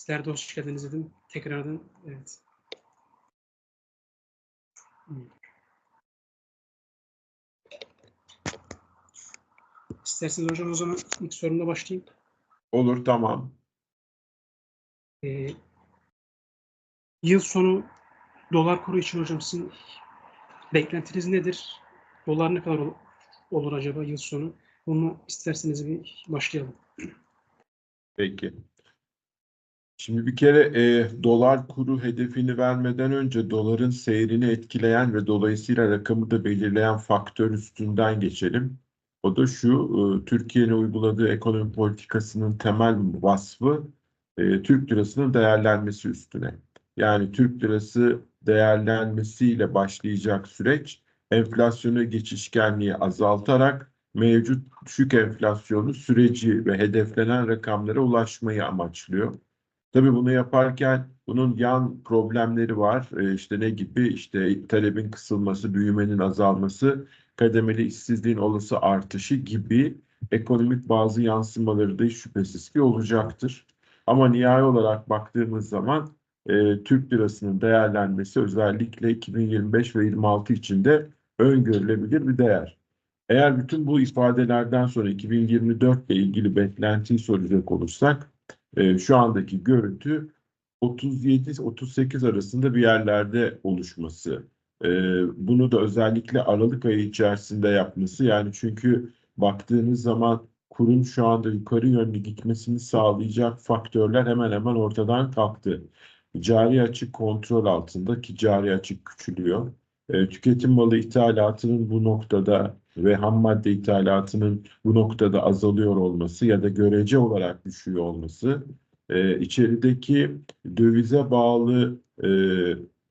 Sizler de hoş geldiniz dedim. Tekrardan evet. İsterseniz hocam o zaman ilk sorumla başlayayım. Olur tamam. Ee, yıl sonu dolar kuru için hocam sizin beklentiniz nedir? Dolar ne kadar ol- olur acaba yıl sonu? Bunu isterseniz bir başlayalım. Peki. Şimdi bir kere e, dolar kuru hedefini vermeden önce doların seyrini etkileyen ve dolayısıyla rakamı da belirleyen faktör üstünden geçelim. O da şu, e, Türkiye'nin uyguladığı ekonomi politikasının temel vasfı e, Türk lirasının değerlenmesi üstüne. Yani Türk lirası değerlenmesiyle başlayacak süreç enflasyonu geçişkenliği azaltarak mevcut düşük enflasyonu süreci ve hedeflenen rakamlara ulaşmayı amaçlıyor. Tabii bunu yaparken bunun yan problemleri var. Ee, işte ne gibi? İşte talebin kısılması, büyümenin azalması, kademeli işsizliğin olası artışı gibi ekonomik bazı yansımaları da şüphesiz ki olacaktır. Ama nihai olarak baktığımız zaman e, Türk lirasının değerlenmesi özellikle 2025 ve 26 içinde öngörülebilir bir değer. Eğer bütün bu ifadelerden sonra 2024 ile ilgili beklentiyi soracak olursak e, şu andaki görüntü 37-38 arasında bir yerlerde oluşması. E, bunu da özellikle Aralık ayı içerisinde yapması yani çünkü baktığınız zaman kurun şu anda yukarı yönlü gitmesini sağlayacak faktörler hemen hemen ortadan kalktı. Cari açık kontrol altında ki cari açık küçülüyor. E, tüketim malı ithalatının bu noktada ve ham madde ithalatının bu noktada azalıyor olması ya da görece olarak düşüyor olması e, içerideki dövize bağlı e,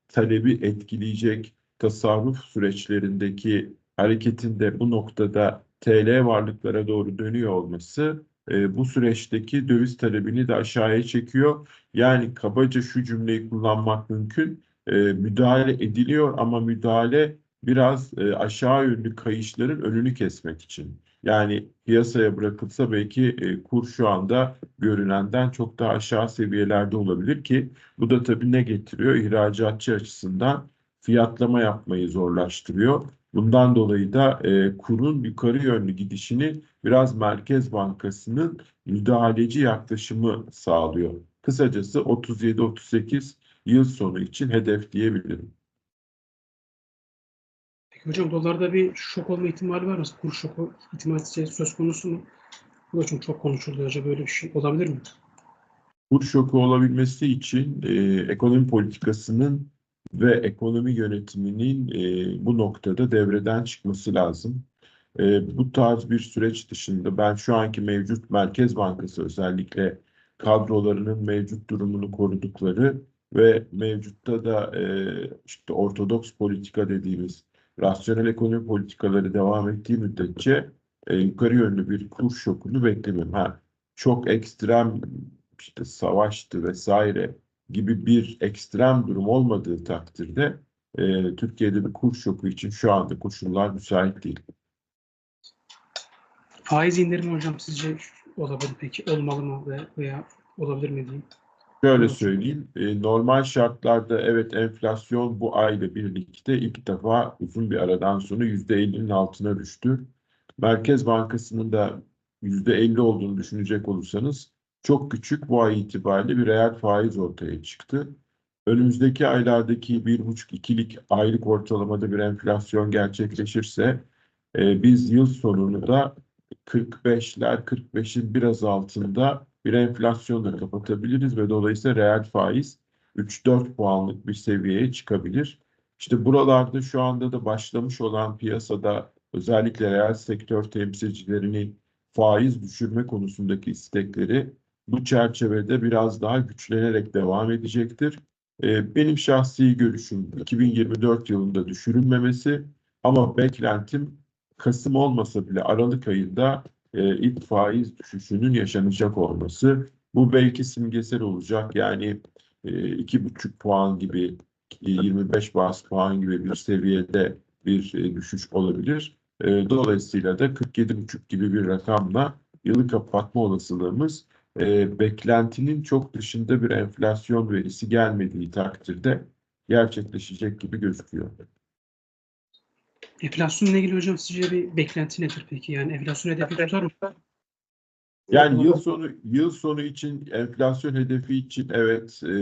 talebi etkileyecek tasarruf süreçlerindeki hareketin de bu noktada TL varlıklara doğru dönüyor olması e, bu süreçteki döviz talebini de aşağıya çekiyor. Yani kabaca şu cümleyi kullanmak mümkün. E, müdahale ediliyor ama müdahale biraz e, aşağı yönlü kayışların önünü kesmek için. Yani piyasaya bırakılsa belki e, kur şu anda görünenden çok daha aşağı seviyelerde olabilir ki bu da tabii ne getiriyor? İhracatçı açısından fiyatlama yapmayı zorlaştırıyor. Bundan dolayı da e, kurun yukarı yönlü gidişini biraz Merkez Bankası'nın müdahaleci yaklaşımı sağlıyor. Kısacası 37-38 yıl sonu için hedef diyebilirim. Hocam dolarda bir şok olma ihtimali var mı? Kur şoku ihtimali söz konusu mu? Bu da çok, çok konuşuluyor. Acaba böyle bir şey olabilir mi? kur şoku olabilmesi için e, ekonomi politikasının ve ekonomi yönetiminin e, bu noktada devreden çıkması lazım. E, bu tarz bir süreç dışında ben şu anki mevcut Merkez Bankası özellikle kadrolarının mevcut durumunu korudukları ve mevcutta da e, işte ortodoks politika dediğimiz rasyonel ekonomi politikaları devam ettiği müddetçe e, yukarı yönlü bir kur şokunu beklemiyorum. Ha, çok ekstrem işte savaştı vesaire gibi bir ekstrem durum olmadığı takdirde e, Türkiye'de bir kur şoku için şu anda koşullar müsait değil. Faiz indirimi hocam sizce olabilir peki? Olmalı mı ve- veya olabilir mi diyeyim? Şöyle söyleyeyim, e, normal şartlarda evet enflasyon bu ayla birlikte ilk defa uzun bir aradan sonra %50'nin altına düştü. Merkez Bankası'nın da %50 olduğunu düşünecek olursanız çok küçük bu ay itibariyle bir reel faiz ortaya çıktı. Önümüzdeki aylardaki 1,5-2'lik aylık ortalamada bir enflasyon gerçekleşirse e, biz yıl sonunu da 45'ler 45'in biraz altında bir enflasyonla kapatabiliriz ve dolayısıyla reel faiz 3-4 puanlık bir seviyeye çıkabilir. İşte buralarda şu anda da başlamış olan piyasada özellikle reel sektör temsilcilerinin faiz düşürme konusundaki istekleri bu çerçevede biraz daha güçlenerek devam edecektir. Ee, benim şahsi görüşüm 2024 yılında düşürülmemesi ama beklentim Kasım olmasa bile Aralık ayında e, ilk faiz düşüşünün yaşanacak olması. Bu belki simgesel olacak. Yani e, iki buçuk puan gibi e, 25 bas puan gibi bir seviyede bir e, düşüş olabilir. E, dolayısıyla da 47,5 gibi bir rakamla yılı kapatma olasılığımız e, beklentinin çok dışında bir enflasyon verisi gelmediği takdirde gerçekleşecek gibi gözüküyor. Enflasyonla ilgili hocam sizce bir beklenti nedir peki? Yani enflasyon hedefi tutar mı? Yani yıl sonu yıl sonu için enflasyon hedefi için evet e,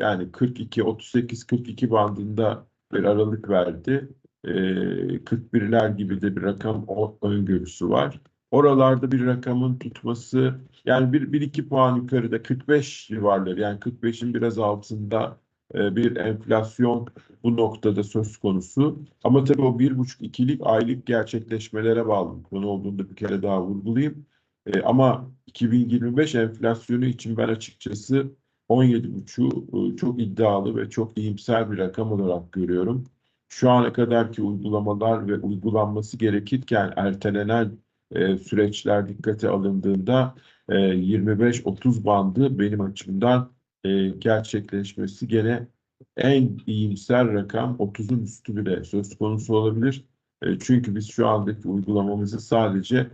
yani 42 38 42 bandında bir aralık verdi. E, 41'ler gibi de bir rakam öngörüsü var. Oralarda bir rakamın tutması yani bir, bir iki puan yukarıda 45 civarları yani 45'in biraz altında bir enflasyon bu noktada söz konusu. Ama tabii o bir buçuk ikilik aylık gerçekleşmelere bağlı konu olduğunu da bir kere daha vurgulayayım. E, ama 2025 enflasyonu için ben açıkçası 17,5'u e, çok iddialı ve çok iyimser bir rakam olarak görüyorum. Şu ana kadarki uygulamalar ve uygulanması gerekirken ertelenen e, süreçler dikkate alındığında e, 25-30 bandı benim açımdan e, gerçekleşmesi gene en iyimser rakam 30'un üstü bile söz konusu olabilir. E, çünkü biz şu andaki uygulamamızı sadece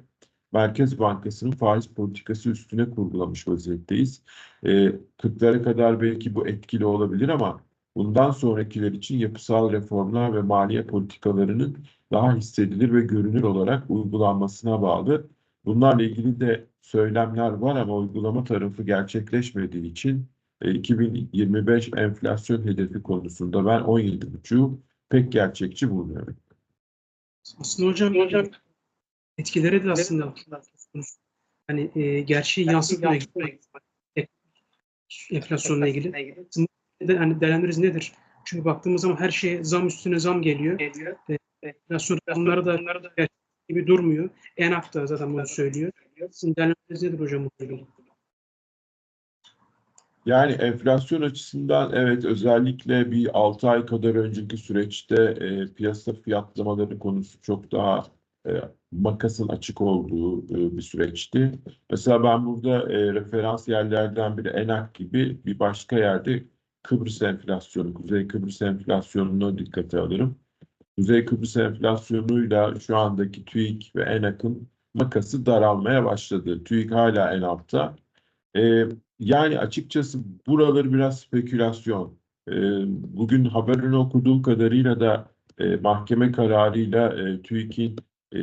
Merkez Bankası'nın faiz politikası üstüne kurgulamış vaziyetteyiz. E, 40'lara kadar belki bu etkili olabilir ama bundan sonrakiler için yapısal reformlar ve maliye politikalarının daha hissedilir ve görünür olarak uygulanmasına bağlı. Bunlarla ilgili de söylemler var ama uygulama tarafı gerçekleşmediği için 2025 enflasyon hedefi konusunda ben 17,5'u pek gerçekçi bulmuyorum. Aslında hocam, etkileri de aslında hani e, gerçeği yansıtmaya enflasyonla ilgili. De, hani değerlendiririz nedir? Çünkü baktığımız zaman her şeye zam üstüne zam geliyor. E, enflasyon rakamları da gerçek gibi durmuyor. En hafta zaten bunu söylüyor. Sizin değerlendiriniz nedir hocam? Yani enflasyon açısından evet özellikle bir 6 ay kadar önceki süreçte e, piyasa fiyatlamaları konusu çok daha e, makasın açık olduğu e, bir süreçti. Mesela ben burada e, referans yerlerden biri ENAK gibi bir başka yerde Kıbrıs enflasyonu, Kuzey Kıbrıs enflasyonunu dikkate alırım. Kuzey Kıbrıs enflasyonuyla şu andaki TÜİK ve ENAK'ın makası daralmaya başladı. TÜİK hala en altta. E, yani açıkçası buraları biraz spekülasyon. E, bugün haberini okuduğum kadarıyla da e, mahkeme kararıyla e, TÜİK'in e,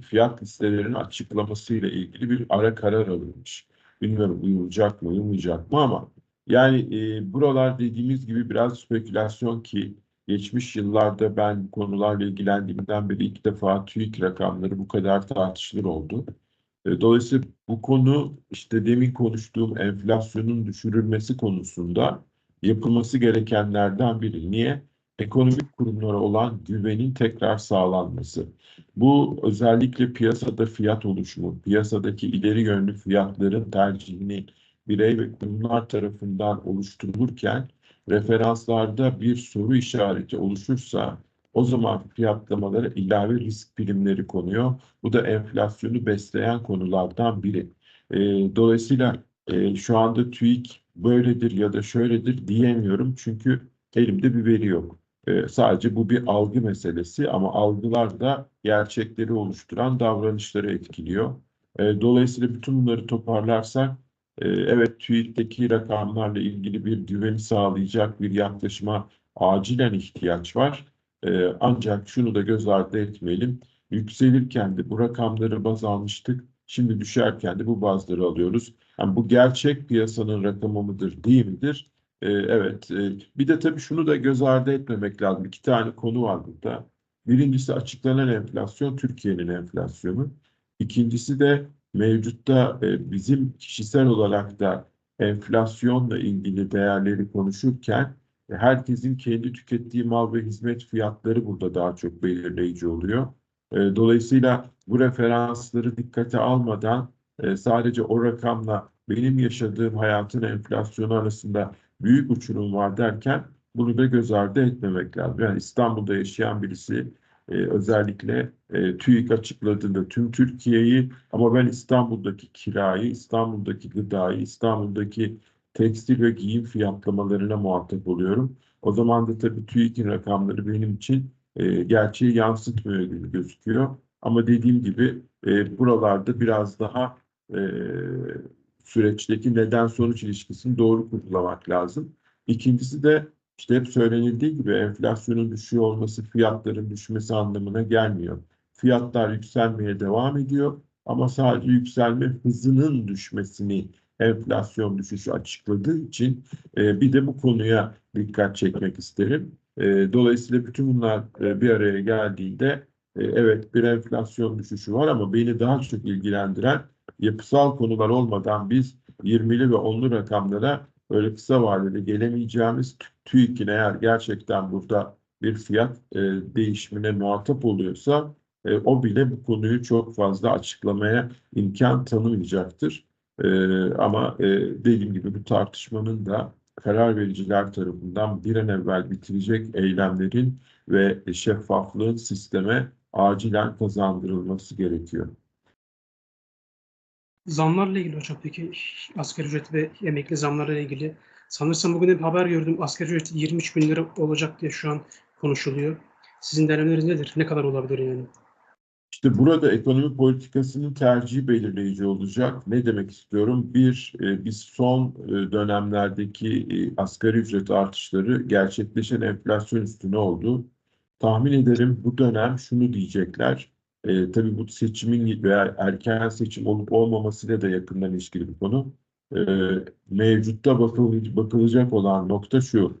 fiyat listelerinin açıklamasıyla ilgili bir ara karar alınmış. Bilmiyorum uyulacak mı, uyulmayacak mı ama yani e, buralar dediğimiz gibi biraz spekülasyon ki geçmiş yıllarda ben konularla ilgilendiğimden beri ilk defa TÜİK rakamları bu kadar tartışılır oldu. E, Dolayısıyla bu konu işte demin konuştuğum enflasyonun düşürülmesi konusunda yapılması gerekenlerden biri. Niye? Ekonomik kurumlara olan güvenin tekrar sağlanması. Bu özellikle piyasada fiyat oluşumu, piyasadaki ileri yönlü fiyatların tercihinin birey ve kurumlar tarafından oluşturulurken referanslarda bir soru işareti oluşursa o zaman fiyatlamalara ilave risk primleri konuyor. Bu da enflasyonu besleyen konulardan biri. E, dolayısıyla e, şu anda TÜİK böyledir ya da şöyledir diyemiyorum çünkü elimde bir veri yok. E, sadece bu bir algı meselesi ama algılar da gerçekleri oluşturan davranışları etkiliyor. E, dolayısıyla bütün bunları toparlarsak e, evet TÜİK'teki rakamlarla ilgili bir güveni sağlayacak bir yaklaşıma acilen ihtiyaç var. Ee, ancak şunu da göz ardı etmeyelim. Yükselirken de bu rakamları baz almıştık. Şimdi düşerken de bu bazları alıyoruz. Yani bu gerçek piyasanın rakamı mıdır, değil midir? Ee, evet. E, bir de tabii şunu da göz ardı etmemek lazım. İki tane konu var burada. Birincisi açıklanan enflasyon, Türkiye'nin enflasyonu. İkincisi de mevcutta e, bizim kişisel olarak da enflasyonla ilgili değerleri konuşurken herkesin kendi tükettiği mal ve hizmet fiyatları burada daha çok belirleyici oluyor. E, dolayısıyla bu referansları dikkate almadan e, sadece o rakamla benim yaşadığım hayatın enflasyonu arasında büyük uçurum var derken bunu da göz ardı etmemek lazım. Yani İstanbul'da yaşayan birisi e, özellikle e, TÜİK açıkladığında tüm Türkiye'yi ama ben İstanbul'daki kirayı, İstanbul'daki gıdayı, İstanbul'daki tekstil ve giyim fiyatlamalarına muhatap oluyorum. O zaman da tabii TÜİK'in rakamları benim için e, gerçeği yansıtmıyor gibi gözüküyor. Ama dediğim gibi e, buralarda biraz daha e, süreçteki neden sonuç ilişkisini doğru kurgulamak lazım. İkincisi de işte hep söylenildiği gibi enflasyonun düşüyor olması fiyatların düşmesi anlamına gelmiyor. Fiyatlar yükselmeye devam ediyor ama sadece yükselme hızının düşmesini enflasyon düşüşü açıkladığı için e, bir de bu konuya dikkat çekmek isterim. E, dolayısıyla bütün bunlar e, bir araya geldiğinde e, evet bir enflasyon düşüşü var ama beni daha çok ilgilendiren yapısal konular olmadan biz 20'li ve 10'lu rakamlara böyle kısa vadede gelemeyeceğimiz TÜİK'in eğer gerçekten burada bir fiyat e, değişimine muhatap oluyorsa e, o bile bu konuyu çok fazla açıklamaya imkan tanımayacaktır. E, ama e, dediğim gibi bu tartışmanın da karar vericiler tarafından bir an evvel bitirecek eylemlerin ve şeffaflığın sisteme acilen kazandırılması gerekiyor. Zamlarla ilgili hocam peki asgari ücret ve emekli zamlarla ilgili sanırsam bugün bir haber gördüm. Asgari ücret 23 bin lira olacak diye şu an konuşuluyor. Sizin değerlendirmeniz nedir? Ne kadar olabilir yani? İşte burada ekonomi politikasının tercihi belirleyici olacak. Ne demek istiyorum? Bir, e, biz son e, dönemlerdeki e, asgari ücret artışları gerçekleşen enflasyon üstüne oldu. Tahmin ederim bu dönem şunu diyecekler. E, tabii bu seçimin veya erken seçim olup olmamasıyla da yakından ilişkili bir konu. E, mevcutta bakıl, bakılacak olan nokta şu.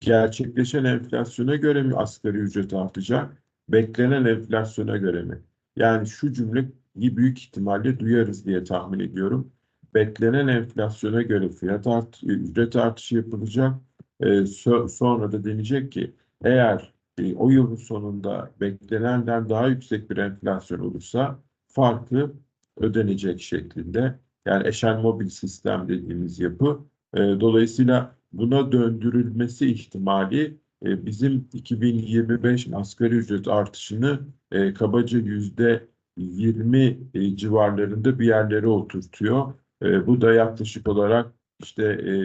Gerçekleşen enflasyona göre mi asgari ücret artacak? Beklenen enflasyona göre mi? Yani şu cümleyi büyük ihtimalle duyarız diye tahmin ediyorum. Beklenen enflasyona göre fiyat art, ücret artışı yapılacak. E, so- sonra da denecek ki eğer e, o yılın sonunda beklenenden daha yüksek bir enflasyon olursa farkı ödenecek şeklinde. Yani eşel mobil sistem dediğimiz yapı. E, dolayısıyla buna döndürülmesi ihtimali e, bizim 2025 asgari ücret artışını e, kabaca yüzde 20 e, civarlarında bir yerlere oturtuyor. E, bu da yaklaşık olarak işte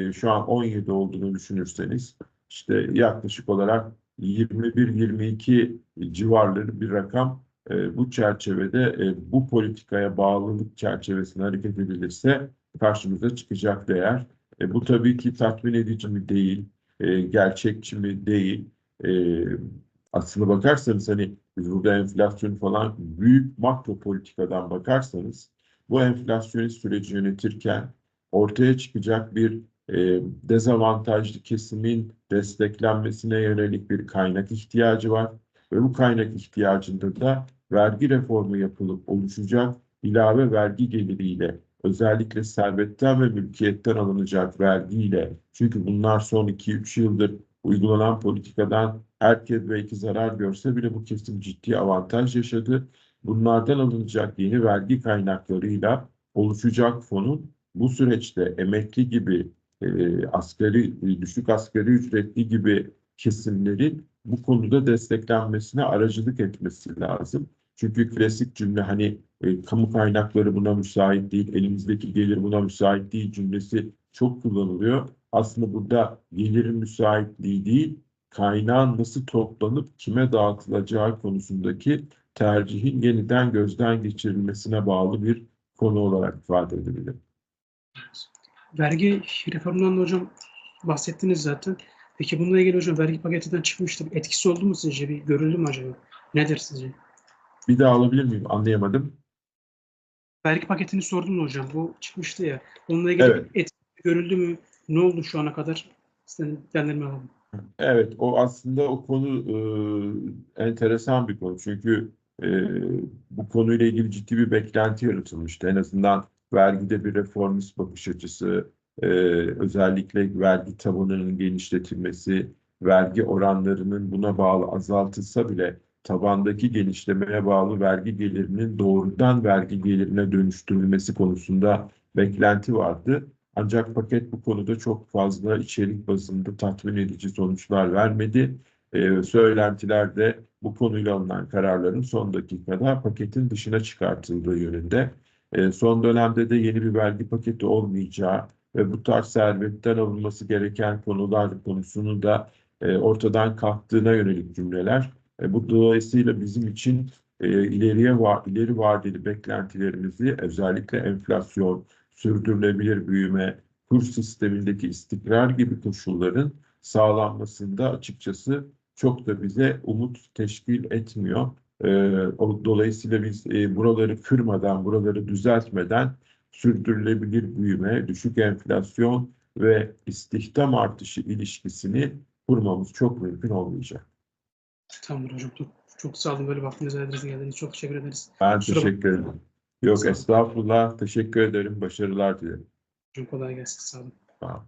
e, şu an 17 olduğunu düşünürseniz işte yaklaşık olarak 21-22 civarları bir rakam. E, bu çerçevede e, bu politikaya bağlılık çerçevesinde hareket edilirse karşımıza çıkacak değer. E, bu tabii ki tatmin edici mi değil, e, gerçekçi mi değil. E, aslına bakarsanız hani biz burada enflasyon falan büyük makro politikadan bakarsanız bu enflasyonist süreci yönetirken ortaya çıkacak bir e, dezavantajlı kesimin desteklenmesine yönelik bir kaynak ihtiyacı var. Ve bu kaynak ihtiyacında da vergi reformu yapılıp oluşacak ilave vergi geliriyle özellikle servetten ve mülkiyetten alınacak vergiyle çünkü bunlar son 2-3 yıldır uygulanan politikadan herkes belki zarar görse bile bu kesim ciddi avantaj yaşadı. Bunlardan alınacak yeni vergi kaynaklarıyla oluşacak fonun bu süreçte emekli gibi e, asgari düşük asgari ücretli gibi kesimlerin bu konuda desteklenmesine aracılık etmesi lazım. Çünkü klasik cümle hani e, kamu kaynakları buna müsait değil, elimizdeki gelir buna müsait değil cümlesi çok kullanılıyor. Aslında burada gelirin müsaitliği değil, kaynağın nasıl toplanıp kime dağıtılacağı konusundaki tercihin yeniden gözden geçirilmesine bağlı bir konu olarak ifade edebilir. Vergi reformundan da hocam bahsettiniz zaten. Peki bununla ilgili hocam vergi paketinden çıkmıştı. Etkisi oldu mu sizce? Bir görüldü mü acaba? Nedir sizce? Bir daha alabilir miyim? Anlayamadım. Vergi paketini sordum da hocam. Bu çıkmıştı ya. Onunla ilgili Evet. etkisi görüldü mü? Ne oldu şu ana kadar? Sizden değerlendirme alalım. Evet, o aslında o konu e, enteresan bir konu. Çünkü e, bu konuyla ilgili ciddi bir beklenti yaratılmıştı. En azından vergide bir reformist bakış açısı, e, özellikle vergi tabanının genişletilmesi, vergi oranlarının buna bağlı azaltılsa bile tabandaki genişlemeye bağlı vergi gelirinin doğrudan vergi gelirine dönüştürülmesi konusunda beklenti vardı. Ancak paket bu konuda çok fazla içerik bazında tatmin edici sonuçlar vermedi. Ee, söylentiler de bu konuyla alınan kararların son dakikada paketin dışına çıkartıldığı yönünde. Ee, son dönemde de yeni bir vergi paketi olmayacağı ve bu tarz servetten alınması gereken konular konusunu da e, ortadan kalktığına yönelik cümleler. E, bu dolayısıyla bizim için e, ileriye va ileri vadeli beklentilerimizi özellikle enflasyon, sürdürülebilir büyüme, kur sistemindeki istikrar gibi koşulların sağlanmasında açıkçası çok da bize umut teşkil etmiyor. O, dolayısıyla biz e, buraları kırmadan, buraları düzeltmeden sürdürülebilir büyüme, düşük enflasyon ve istihdam artışı ilişkisini kurmamız çok mümkün olmayacak. Tamamdır hocam. Çok, çok sağ olun böyle vaktinizi ayırdınız geldiğiniz için çok teşekkür ederiz. Ben Kusura teşekkür ederim. Yok estağfurullah. Teşekkür ederim. Başarılar dilerim. Hocam kolay gelsin. Sağ olun. Sağ olun.